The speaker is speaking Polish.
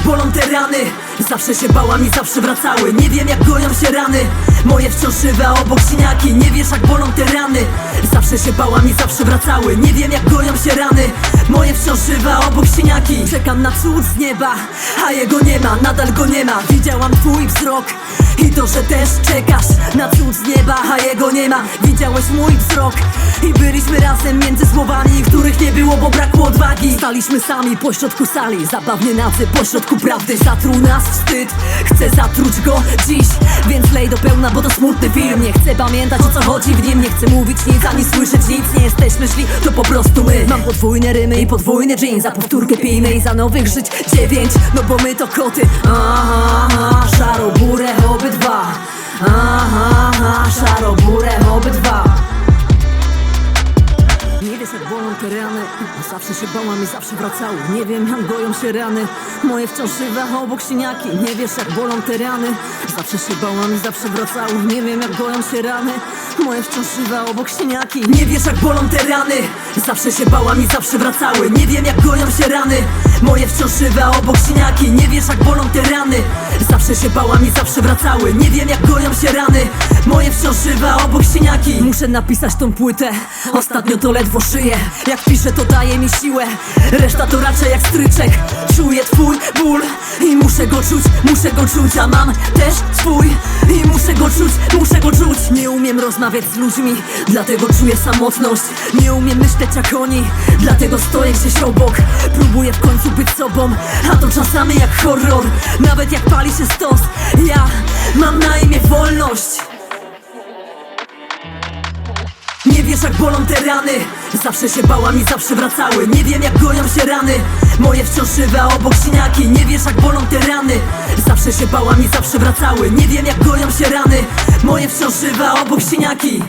bolą te rany. Zawsze się bałam i zawsze wracały. Nie wiem jak goją się rany. Moje wciąż żywe, obok siniaki. Nie wiesz jak bolą te rany. Zawsze się bałam i zawsze wracały. Nie wiem jak goją się rany. Moje wciąż Czekam na cud z nieba A jego nie ma, nadal go nie ma. Widziałam twój wzrok I to, że też czekasz na cud z nieba A jego nie ma. Widziałeś mój wzrok I byliśmy razem między słowami Których nie było, bo brakło odwagi. Staliśmy sami pośrodku sali Zabawnie nacy pośrodku prawdy. Zatruł nas wstyd Chcę zatruć go dziś. Więc lej do pełna, bo to smutny film. Nie chcę pamiętać o co chodzi w nim. Nie chcę mówić nic, ani słyszeć nic. Nie jesteśmy źli, to po prostu my. Mam podwójne rymy i podwójny jean Za powtórkę i za nowych żyć. Dziewięć No bo my to koty. Aha, aha szaro burę obydwa. Aha, aha szaro burę obydwa. Nie wiesz jak bolą te rany. Zawsze się bałam i zawsze wracały. Nie wiem jak goją się rany. Moje wciąż żywe, obok siniaki. Nie wiesz jak bolą te rany. Zawsze się bałam i zawsze wracały. Nie wiem jak goją się rany Moje wciąż żywe, obok siniaki Nie wiesz jak bolą te rany. Zawsze się bałam i zawsze wracały. Nie wiem jak goją się rany. Moje wciąż żywe, obok siniaki Nie wiesz jak bolą te rany. Zawsze się bałam i zawsze wracały. Nie wiem jak goją się rany. Moje wciąż żywe, obok siniaki Muszę napisać tą płytę. Ostatnio to ledwo szyję. Jak piszę to daje mi siłę. Reszta to raczej jak stryczek. Czuję twój ból I muszę go czuć, muszę go czuć A mam też swój. I muszę go czuć, muszę go czuć Nie umiem rozmawiać z ludźmi Dlatego czuję samotność. Nie umiem myśleć jak oni Dlatego stoję gdzieś obok. Próbuję w końcu być sobą A to czasami jak horror. Nawet jak pali się stos Ja mam na imię wolność. Nie wiesz jak bolą te rany. Zawsze się bałam i zawsze wracały. Nie wiem jak goją się rany. Moje wciąż żywe, obok siniaki. Nie wiesz jak bolą te rany Zawsze się bałam i zawsze wracały. Nie wiem jak goją się rany. Moje wciąż żywe, obok siniaki